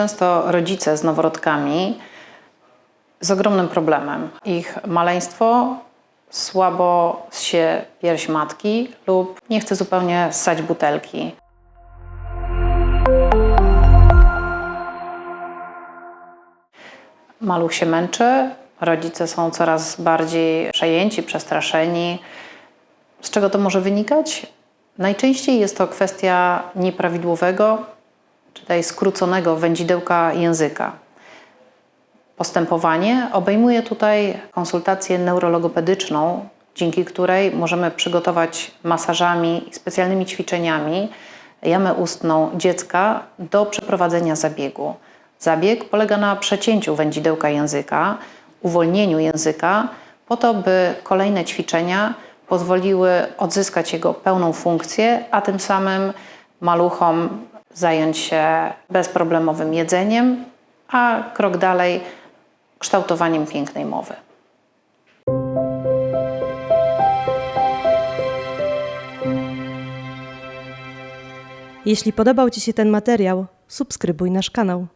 Często rodzice z noworodkami z ogromnym problemem. Ich maleństwo słabo się pierś matki lub nie chce zupełnie ssać butelki. Maluch się męczy, rodzice są coraz bardziej przejęci, przestraszeni. Z czego to może wynikać? Najczęściej jest to kwestia nieprawidłowego, czyli skróconego wędzidełka języka. Postępowanie obejmuje tutaj konsultację neurologopedyczną, dzięki której możemy przygotować masażami i specjalnymi ćwiczeniami jamę ustną dziecka do przeprowadzenia zabiegu. Zabieg polega na przecięciu wędzidełka języka, uwolnieniu języka, po to, by kolejne ćwiczenia pozwoliły odzyskać jego pełną funkcję, a tym samym maluchom zająć się bezproblemowym jedzeniem, a krok dalej kształtowaniem pięknej mowy. Jeśli podobał Ci się ten materiał, subskrybuj nasz kanał.